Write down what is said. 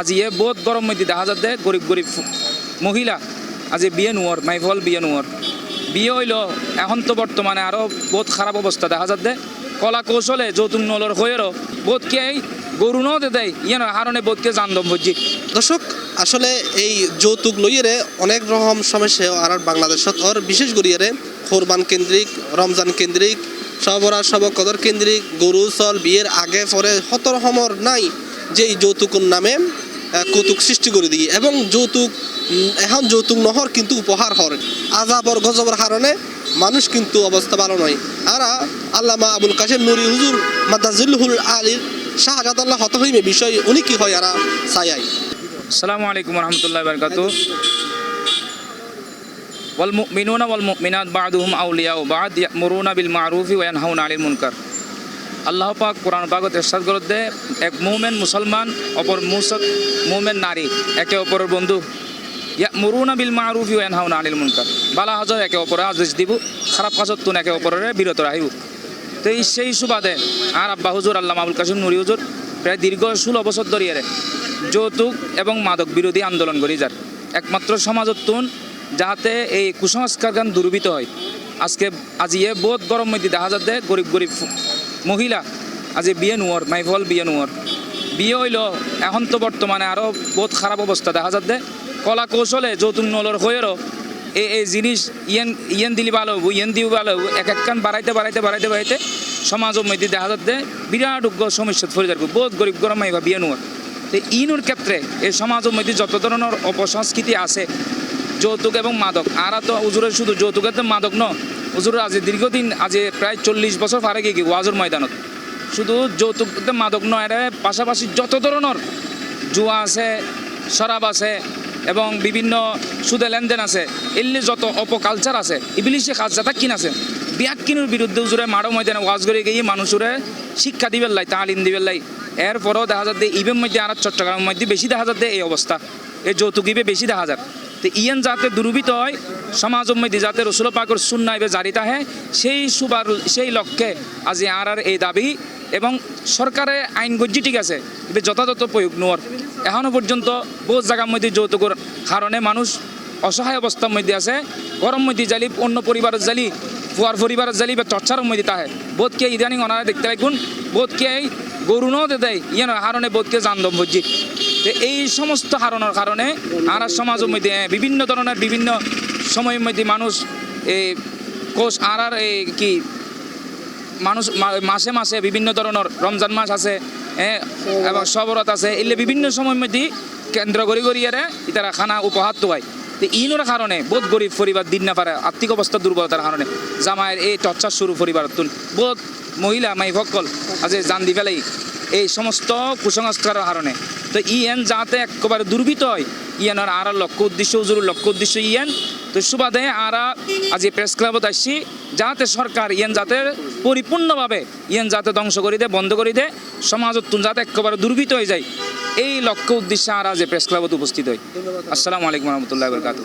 আজি এ বহুত গরম মধ্যে দেখা যাচ্ছে গরিব গরিব মহিলা আজি বিয়ে নোয়ার মাইফল বিয়ে নোয়ার বিয়ে হইল, এখন তো বর্তমানে আরও বহুত খারাপ অবস্থা দেখা যাচ্ছে কলা কৌশলে যৌতুক নলর হয়েরও বোধকে গরু ন দেয় ইয়ে হারণে বোধকে জানদম বুঝছি দর্শক আসলে এই যৌতুক লইয়েরে অনেক রকম সমস্যা আর বাংলাদেশত ওর বিশেষ করিয়ারে কোরবান কেন্দ্রিক রমজান কেন্দ্রিক সবরা সব কদর কেন্দ্রিক গরু চল বিয়ের আগে পরে হত রকমর নাই যে এই যৌতুকের নামে কৌতুক সৃষ্টি করে দিয়ে এবং যৌতুক উম, এখন যৌতুক নহর কিন্তু উপহার হর আজাবর গজবর কারণে মানুষ কিন্তু অবস্থা ভালো নয় আর আল্লামা আবুল কাশেম নুরি হুজুর মাদাজুল্হুল আলীর শাহজাদ আল্লাহ হত হইমে বিষয় উনি কি হয় আর সায়াই আসসালামু আলাইকুম রহমতুল্লাহ বরকাত والمؤمنون والمؤمنات بعضهم أولياء بعض يأمرون بالمعروف وينهون عن المنكر আল্লাহ পাক কোরআন পাকত এরশাদ করে দে। এক মুমেন মুসলমান, অপর মুসক মুমেন নারী, একে অপরের বন্ধু। ইয়া মরুনা বিল মারুফি ওয়ান হাউন আনিল মুনকার। বালা হাজর একে অপরে আদেশ দিব, খারাপ কাজত তুন একে অপরের বিরত রাখিব তো এই সেই সুবাদে আর আব্বা হুজুর আল্লাহ আবুল কাসিম নুরি হুজুর, প্রায় দীর্ঘ ষোলো বছর ধরিয়ে যৌতুক এবং মাদক বিরোধী আন্দোলন করি যার। একমাত্র সমাজত তুন যাহাতে এই কুসংস্কার গান দুর্বৃত হয়। আজকে আজি এ বহুত গরম মধ্যে দেখা যাচ্ছে গরিব গরিব মহিলা, আজি বিয়ে নোয়ার মাইফল বিয়ে নোয়ার বিয়ে হইল এখন তো বর্তমানে আরও বহুত খারাপ অবস্থা দেখা যাচ্ছে কলা কৌশলে যৌতুক নলর হয়েরও এই এই জিনিস ইয়েন ইয়েন দিলি ভালো হব ইয়েন দিও ভালো হব এক এক কান বাড়াইতে বাড়াইতে বাড়াইতে বাড়াইতে সমাজের মধ্যে দেখা যাচ্ছে বিরাট উগ্র সমস্যা ফলে যাবে বহুত গরিব গরম মাইবা বিয়ে নোয়ার তো ইনুর ক্ষেত্রে এই সমাজের মধ্যে যত ধরনের অপসংস্কৃতি আছে, যৌতুক এবং মাদক আর তো উজুরের শুধু যৌতুকের মাদক ন। উজুরের আজ দীর্ঘদিন, আজ প্রায় চল্লিশ বছর পারে গিয়ে ওয়াজুর ময়দানত। শুধু যৌতুক মাদক নয় পাশাপাশি যত ধরনের জুয়া আছে, শরাব আছে, এবং বিভিন্ন সুদে লেনদেন আছে এলি যত অপকালচার আছে, ইবিলিশে কালচারটা কিন আছে বিয়াক কিনুর বিরুদ্ধে উজুরে মারো ময়দানে ওয়াজ করে গিয়ে মানুষরে শিক্ষা দিবেন লাই, তালিম দিবেন লাই। এরপরও দেখা যাচ্ছে ইবের মধ্যে আর চট্টগ্রামের মধ্যে বেশি দেখা যাচ্ছে এই অবস্থা। এই যৌতুক ইবে বেশি দেখা যায় তো ইয়েন যাতে দুর্বৃত হয়। সমাজের মধ্যে যাতে রসুল পাকর সুন্নাইবে জারি তাহে সেই সুবার, সেই লক্ষ্যে আজি আর আর এই দাবি এবং সরকারে আইন গজ্জি ঠিক আছে কিন্তু যথাযথ প্রয়োগ নোয়ার। এখনও পর্যন্ত বহু জায়গার মধ্যে যৌতুকের কারণে মানুষ অসহায় অবস্থার মধ্যে আছে। গরম মধ্যে জালি, অন্য পরিবারের জালি ফুয়ার পরিবারের জালি বা চর্চার মধ্যে তাহে। বোধকে ইদানিং ওনারা দেখতে লাগুন বোধকে গরু ন দেয় ইয়ে হারণে বোধকে বুঝছি তো এই সমস্ত হারণের কারণে আর সমাজের মধ্যে বিভিন্ন ধরনের বিভিন্ন সময়ের মধ্যে মানুষ এই কোষ আর এই কি মানুষ মাসে মাসে বিভিন্ন ধরনের রমজান মাস আছে এ, এবং সবরত আছে এলে বিভিন্ন সময়ের মধ্যে কেন্দ্র করি এরে ইতারা খানা উপহার তো হয় তো ইনোর কারণে বহুত গরিব পরিবার দিন না পারে আর্থিক অবস্থা দুর্বলতার কারণে। জামাইয়ের এই টর্চার শুরু পরিবার তুন বহুত মহিলা মাই ভক্কল আজ জান দি ফেলাই। এই সমস্ত কুসংস্কারের কারণে। তো ইয়েন যাতে একেবারে দুর্বৃত হয় ইয়ানোর আর লক্ষ্য উদ্দেশ্য উজুর লক্ষ্য উদ্দেশ্য ইয়েন। তো সুবাদে আরা আজ এই প্রেস ক্লাবত আসছি যাতে সরকার ইয়েন যাতে পরিপূর্ণভাবে ইয়েন যাতে ধ্বংস করে দেয় বন্ধ করে দেয় সমাজত যাতে একেবারে দুর্বৃত হয়ে যায়। এই লক্ষ্য উদ্দেশ্যে আর আজ প্রেস ক্লাবত উপস্থিত হয় আসসালামু আলাইকুম রহমতুল্লাহ বরকাত